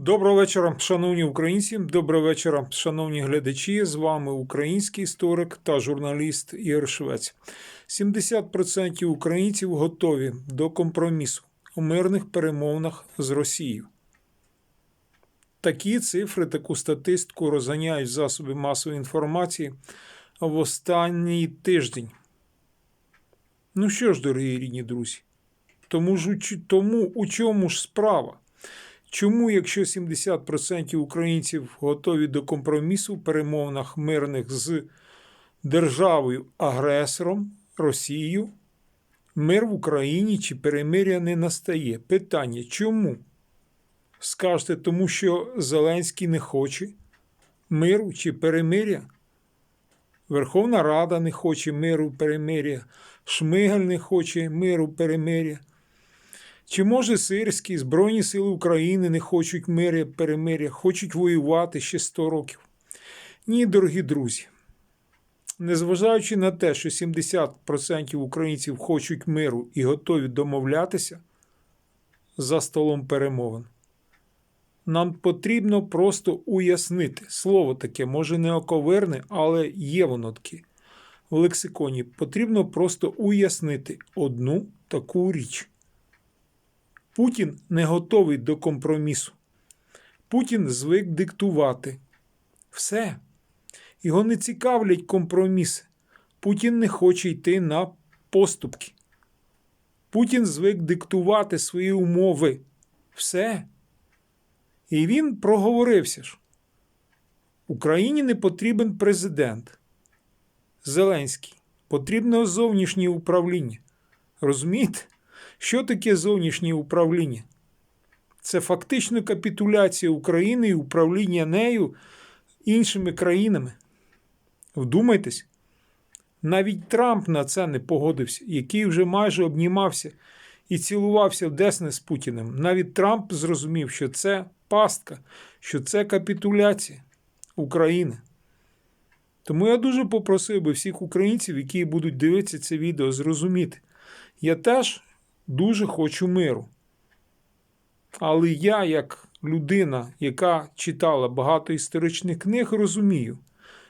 Доброго вечора, шановні українці. Доброго вечора, шановні глядачі. З вами український історик та журналіст Ігор Швець. 70% українців готові до компромісу у мирних перемовинах з Росією. Такі цифри, таку статистику розганяють засоби масової інформації в останній тиждень. Ну що ж, дорогі рідні друзі, тому, ж, тому у чому ж справа? Чому, якщо 70% українців готові до компромісу в перемовинах мирних з державою-агресором Росією, мир в Україні чи перемиря не настає? Питання чому? Скажете, тому що Зеленський не хоче миру чи перемиря? Верховна Рада не хоче миру перемиря, Шмигаль не хоче миру перемиря. Чи може Сирський, Збройні Сили України не хочуть миря, перемиря, хочуть воювати ще 100 років? Ні, дорогі друзі. Незважаючи на те, що 70% українців хочуть миру і готові домовлятися за столом перемовин, нам потрібно просто уяснити. Слово таке, може не оковерне, але є воно таке. В лексиконі потрібно просто уяснити одну таку річ. Путін не готовий до компромісу. Путін звик диктувати. Все. Його не цікавлять компроміси. Путін не хоче йти на поступки. Путін звик диктувати свої умови. Все. І він проговорився ж. Україні не потрібен президент. Зеленський. Потрібне зовнішнє управління. Розумієте? Що таке зовнішнє управління? Це фактично капітуляція України і управління нею іншими країнами. Вдумайтесь, навіть Трамп на це не погодився, який вже майже обнімався і цілувався в десне з Путіним. Навіть Трамп зрозумів, що це пастка, що це капітуляція України. Тому я дуже попросив би всіх українців, які будуть дивитися це відео, зрозуміти. Я теж дуже хочу миру. Але я, як людина, яка читала багато історичних книг, розумію,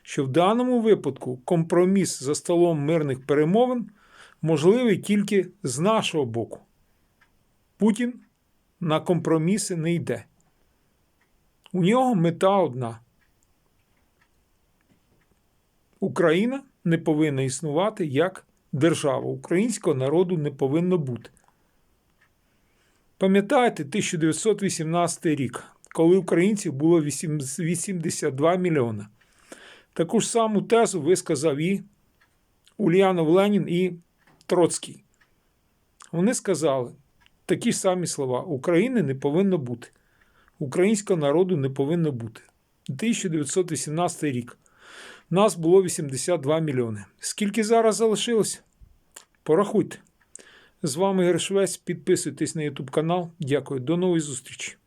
що в даному випадку компроміс за столом мирних перемовин можливий тільки з нашого боку. Путін на компроміси не йде. У нього мета одна. Україна не повинна існувати як держава. Українського народу не повинно бути. Пам'ятаєте 1918 рік, коли українців було 82 мільйона. Таку ж саму тезу висказав і Ульянов Ленін і Троцький. Вони сказали такі ж самі слова: України не повинно бути, українського народу не повинно бути. 1918 рік. Нас було 82 мільйони. Скільки зараз залишилось? Порахуйте. З вами Гершвець. Підписуйтесь на YouTube канал. Дякую. До нової зустрічі.